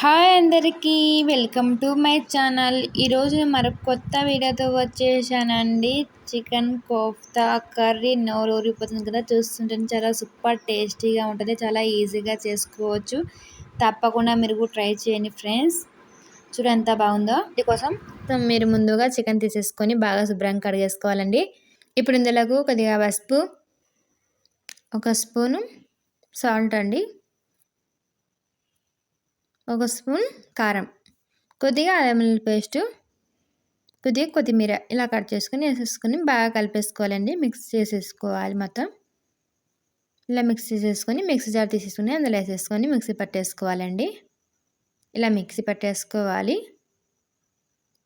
Hi అందరికీ welcome to my channel. ఈరోజు మరొక కొత్త వీడియోతో వచ్చేసానండి. చికెన్ కోఫ్తా కర్రీ నోరు ఊరిపోతుంది కదా చూస్తుంటే చాలా సూపర్ టేస్టీగా ఉంటుంది. చాలా ఈజీగా చేసుకోవచ్చు. తప్పకుండా మీరు ట్రై చేయండి ఫ్రెండ్స్. చూడు ఎంత బాగుందో. దీనికోసం మీరు ముందుగా చికెన్ తీసేసుకొని బాగా శుభ్రంగా కడిగేసుకోవాలండి. ఇప్పుడు ఇందులోకి కొద్దిగా పసుపు ఒక స్పూను సాల్ట్ అండి. ఒక స్పూన్ కారం. కొద్దిగా అల్లం పేస్టు కొద్దిగా కొత్తిమీర ఇలా కట్ చేసుకొని వేసేసుకొని బాగా కలిపేసుకోవాలండి. మిక్స్ చేసేసుకోవాలి మొత్తం. ఇలా మిక్స్ చేసేసుకొని మిక్సీ జార్ తీసేసుకుని అందులో వేసేసుకొని మిక్సీ పట్టేసుకోవాలండి. ఇలా మిక్సీ పట్టేసుకోవాలి.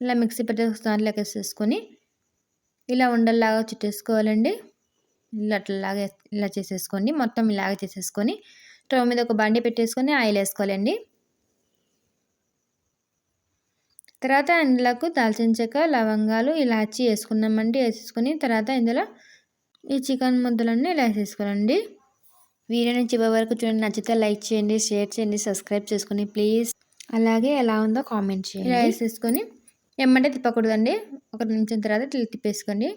ఇలా మిక్సీ పట్టేసుకుని దాంట్లోకి వేసేసుకొని ఇలా ఉండల్లాగా చుట్టేసుకోవాలండి. ఇలా అట్లాగా ఇలా చేసేసుకోండి. మొత్తం ఇలాగ చేసేసుకొని స్టవ్ మీద ఒక బండి పెట్టేసుకొని ఆయిల్ వేసుకోవాలండి. తర్వాత ఇందులోకి దాల్చిన చెక్క లవంగాలు ఇలాచి వేసుకున్నామండి వేసేసుకొని తర్వాత ఇందులో ఈ చికెన్ ముద్దలన్నీ ఇలా వేసేసుకోవాలండి. వీడియోని చివరి వరకు చూడండి. నచ్చితే లైక్ చేయండి షేర్ చేయండి సబ్స్క్రైబ్ చేసుకుని ప్లీజ్. అలాగే ఎలా ఉందో కామెంట్ చేయండి. ఇలా వేసేసుకొని ఏమంటే తిప్పకూడదండి. ఒక నిమిషం తర్వాత తిప్పేసుకోండి.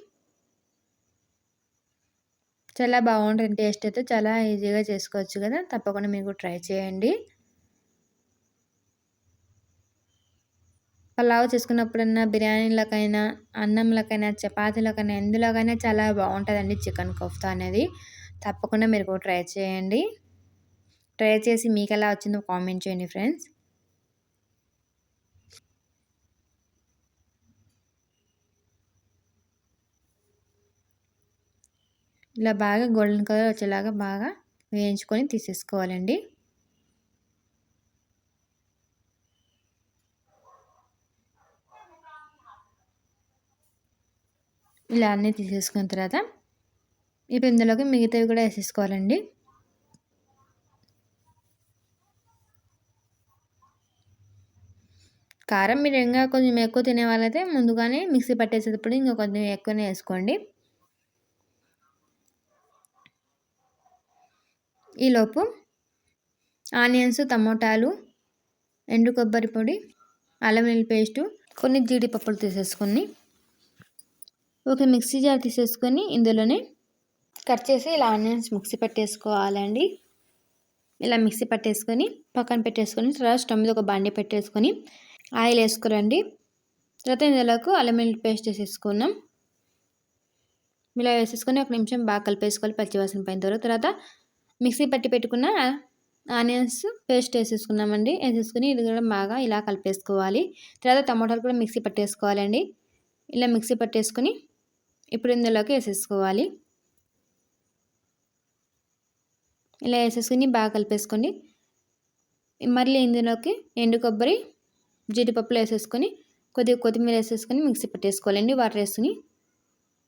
చాలా బాగుంటుంది. టేస్ట్ అయితే చాలా ఈజీగా చేసుకోవచ్చు కదా. తప్పకుండా మీకు ట్రై చేయండి. పలావ్ చేసుకున్నప్పుడన్నా బిర్యానీలకైనా అన్నంలకైనా చపాతీలకైనా ఎందులోకైనా చాలా బాగుంటుందండి చికెన్ కోఫ్తా అనేది. తప్పకుండా మీరు కూడా ట్రై చేయండి. ట్రై చేసి మీకు ఎలా వచ్చిందో కామెంట్ చేయండి ఫ్రెండ్స్. ఇలా బాగా గోల్డెన్ కలర్ వచ్చేలాగా బాగా వేయించుకొని తీసేసుకోవాలండి. ఇలా అన్నీ తీసేసుకున్న తర్వాత ఇప్పుడు ఇందులోకి మిగతావి కూడా వేసేసుకోవాలండి. కారం మీరు ఇంకా కొంచెం ఎక్కువ తినే వాళ్ళైతే ముందుగానే మిక్సీ పట్టేసేటప్పుడు ఇంకా కొంచెం ఎక్కువనే వేసుకోండి. ఈలోపు ఆనియన్స్ టమోటాలు ఎండు కొబ్బరి పొడి అల్లం వెల్లుల్లి పేస్టు కొన్ని జీడిపప్పులు తీసేసుకొని ఒక మిక్సీ జార్ తీసేసుకొని ఇందులోనే కట్ చేసి ఇలా ఆనియన్స్ మిక్సీ పట్టేసుకోవాలండి. ఇలా మిక్సీ పట్టేసుకొని పక్కన పెట్టేసుకొని తర్వాత స్టవ్ మీద ఒక బండి పెట్టేసుకొని ఆయిల్ వేసుకోరండి. తర్వాత ఇందులోకి అల్లం వెల్లుల్లి పేస్ట్ వేసేసుకున్నాం. ఇలా వేసేసుకొని ఒక నిమిషం బాగా కలిపేసుకోవాలి పచ్చివాసన పైన తర్వాత మిక్సీ పట్టి పెట్టుకున్న ఆనియన్స్ పేస్ట్ వేసేసుకున్నామండి. వేసేసుకుని ఇది కూడా బాగా ఇలా కలిపేసుకోవాలి. తర్వాత టమాటాలు కూడా మిక్సీ పట్టేసుకోవాలండి. ఇలా మిక్సీ పట్టేసుకొని ఇప్పుడు ఇందులోకి వేసేసుకోవాలి. ఇలా వేసేసుకుని బాగా కలిపేసుకోండి. మళ్ళీ ఇందులోకి ఎండు కొబ్బరి జీడిపప్పులు వేసేసుకొని కొద్దిగా కొత్తిమీర వేసేసుకొని మిక్సీ పట్టేసుకోవాలండి వాటర్ వేసుకుని.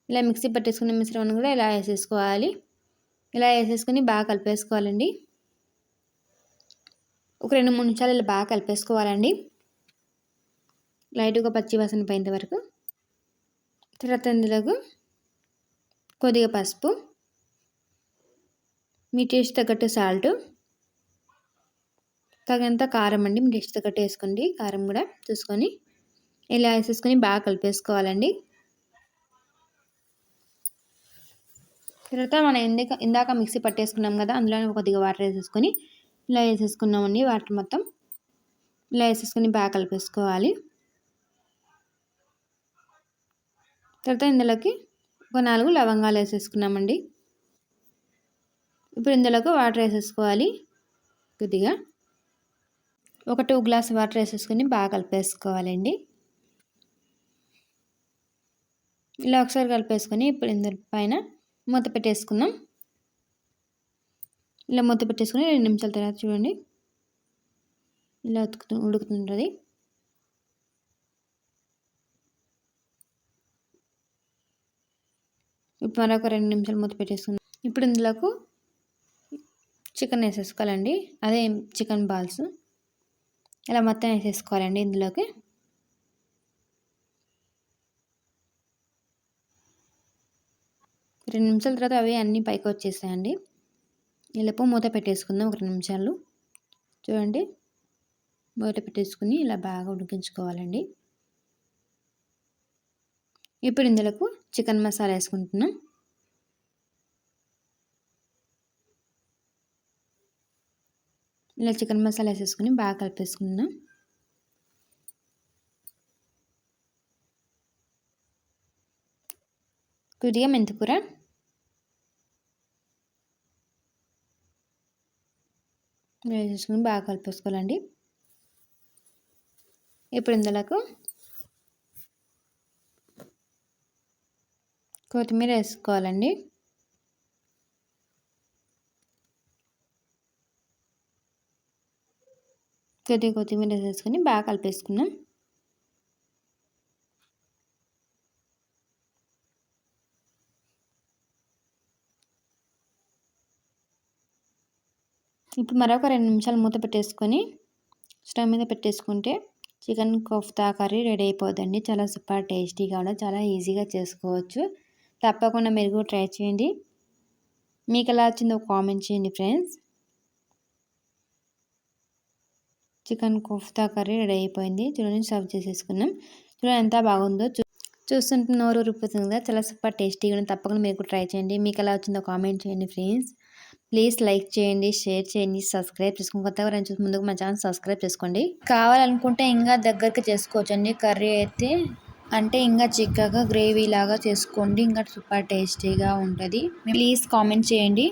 ఇలా మిక్సీ పట్టేసుకున్న మిశ్రమం కూడా ఇలా వేసేసుకోవాలి. ఇలా వేసేసుకొని బాగా కలిపేసుకోవాలండి. ఒక రెండు మూడు నిమిషాలు ఇలా బాగా కలిపేసుకోవాలండి. లైట్గా పచ్చి వాసన పోయేంత వరకు. తర్వాత ఇందులోకి కొద్దిగా పసుపు మీ టేస్ట్ తగ్గట్టు సాల్ట్ తగినంత కారం అండి మీ టేస్ట్ తగ్గట్టు వేసుకోండి. కారం కూడా చూసుకొని ఇలా వేసేసుకొని బాగా కలిపేసుకోవాలండి. తర్వాత మనం ఇందాక ఇందాక మిక్సీ పట్టేసుకున్నాం కదా అందులోనే కొద్దిగా వాటర్ వేసేసుకొని ఇలా వేసేసుకున్నామండి వాటర్ మొత్తం. ఇలా వేసేసుకొని బాగా కలిపేసుకోవాలి. తర్వాత ఇందులోకి ఒక నాలుగు లవంగాలు వేసేసుకున్నామండి. ఇప్పుడు ఇందులోకి వాటర్ వేసేసుకోవాలి కొద్దిగా. ఒక టూ గ్లాస్ వాటర్ వేసేసుకొని బాగా కలిపేసుకోవాలండి. ఇలా ఒకసారి కలిపేసుకొని ఇప్పుడు ఇందులో పైన మూత పెట్టేసుకుందాం. ఇలా మూత పెట్టేసుకొని రెండు నిమిషాల తర్వాత చూడండి. ఇలా ఉతుకుతూ ఉడుకుతుంటుంది. ఇప్పుడు మరొక రెండు నిమిషాలు మూత పెట్టేసుకుందాం. ఇప్పుడు ఇందులోకి చికెన్ వేసేసుకోవాలండి. అదే చికెన్ బాల్స్. ఇలా మొత్తం వేసేసుకోవాలండి ఇందులోకి. రెండు నిమిషాల తర్వాత అవి అన్నీ పైకి వచ్చేసాయండి ఇలాపు మూత పెట్టేసుకుందాం ఒక రెండు నిమిషాలు. చూడండి. మూత పెట్టేసుకుని ఇలా బాగా ఉడికించుకోవాలండి. ఇప్పుడు ఇందులోకి చికెన్ మసాలా వేసుకుంటున్నాం. ఇలా చికెన్ మసాలా వేసేసుకుని బాగా కలిపేసుకున్నాం కొద్దిగా మెంతికూర. వేసేసుకుని బాగా కలిపేసుకోవాలండి. ఇప్పుడు ఇందులోకి కొత్తిమీర వేసుకోవాలండి. కొద్దిగా కొత్తిమీర వేసుకొని బాగా కలిపేసుకున్నాం ఇప్పుడు మరొక రెండు నిమిషాలు మూత పెట్టేసుకొని స్టవ్ మీద పెట్టేసుకుంటే చికెన్ కోఫ్తా కర్రీ రెడీ అయిపోద్దండి చాలా సూపర్ టేస్టీగా కూడా చాలా ఈజీగా చేసుకోవచ్చు. తప్పకుండా మీరు కూడా ట్రై చేయండి. మీకు ఎలా వచ్చిందో కామెంట్ చేయండి friends. Chicken kofta curry ready అయిపోయింది. చూడండి సర్వ్ చేసేసుకున్నాం. చూడండి ఎంత బాగుందో. చూస్తుంటే నోరు రుపుతుంది కదా. చాలా సూపర్ టేస్టీగా తప్పకుండా మీరు ట్రై చేయండి. మీకు ఎలా వచ్చిందో కామెంట్ చేయండి ఫ్రెండ్స్. ప్లీజ్ లైక్ చేయండి షేర్ చేయండి సబ్స్క్రైబ్ చేసుకోండి కొత్తగా రెండు చూసి ముందుకు మా ఛానల్ సబ్స్క్రైబ్ చేసుకోండి. కావాలనుకుంటే ఇంకా దగ్గరికి చేసుకోవచ్చండి. కర్రీ అయితే అంటే ఇంకా చిక్కగా గ్రేవీ లాగా చేసుకోండి ఇంకా సూపర్ టేస్టీగా ఉంటుంది. ప్లీజ్ కామెంట్ చేయండి.